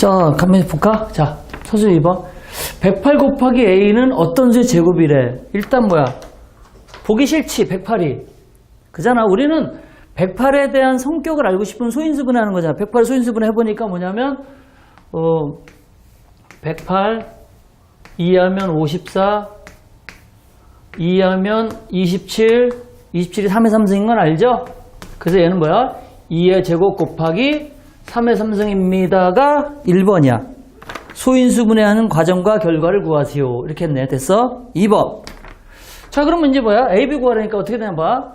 자, 가만히 볼까? 자, 서술 2번. 108 곱하기 A는 어떤 수의 제곱이래? 일단 뭐야? 보기 싫지, 108이. 그잖아. 우리는 108에 대한 성격을 알고 싶으면 소인수분 하는 거잖아. 108 소인수분 해보니까 뭐냐면, 어, 108, 2하면 54, 2하면 27, 27이 3의 3승인 건 알죠? 그래서 얘는 뭐야? 2의 제곱 곱하기 3의 3승입니다가 1번이야. 소인수 분해하는 과정과 결과를 구하시오. 이렇게 했네. 됐어? 2번. 자, 그러면 이제 뭐야? A, B 구하라니까 어떻게 되나 봐.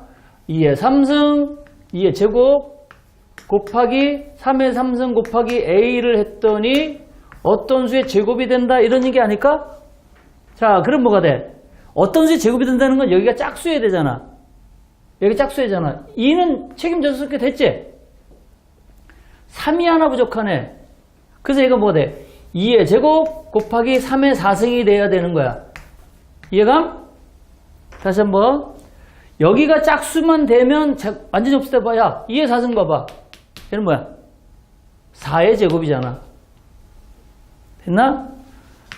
2의 3승, 2의 제곱 곱하기 3의 3승 곱하기 A를 했더니 어떤 수의 제곱이 된다 이런 얘기 아닐까? 자, 그럼 뭐가 돼? 어떤 수의 제곱이 된다는 건 여기가 짝수여야 되잖아. 여기 짝수이잖아. 2는 책임져서 쓸게 됐지? 3이 하나 부족하네. 그래서 얘가 뭐가 돼? 2의 제곱 곱하기 3의 4승이 돼야 되는 거야. 이해감? 다시 한번. 여기가 짝수만 되면 자- 완전히 없을 때 봐야 2의 4승 봐봐. 얘는 뭐야? 4의 제곱이잖아. 됐나?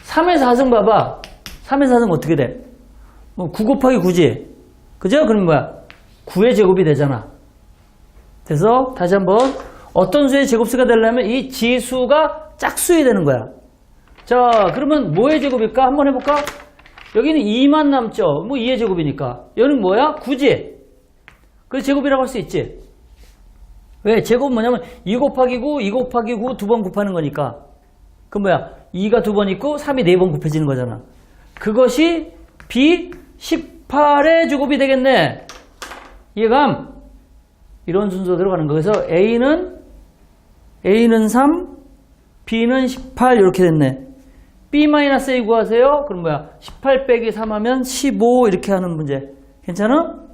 3의 4승 봐봐. 3의 4승 어떻게 돼? 뭐, 9 곱하기 9지? 그죠? 그럼 뭐야? 9의 제곱이 되잖아. 그래서 다시 한번 어떤 수의 제곱수가 되려면 이 지수가 짝수이 되는 거야. 자, 그러면 뭐의 제곱일까? 한번 해볼까? 여기는 2만 남죠. 뭐 2의 제곱이니까. 여기는 뭐야? 9지? 그 제곱이라고 할 수 있지? 왜? 제곱 뭐냐면 2 곱하기 9, 2 곱하기 9 두 번 곱하는 거니까. 그 뭐야? 2가 두 번 있고 3이 네 번 곱해지는 거잖아. 그것이 B 18의 제곱이 되겠네. 이해감? 이런 순서대로 가는 거. 그래서 A는 A는 3, B는 18 이렇게 됐네. B-A 구하세요. 그럼 뭐야? 18 빼기 3 하면 15 이렇게 하는 문제. 괜찮아?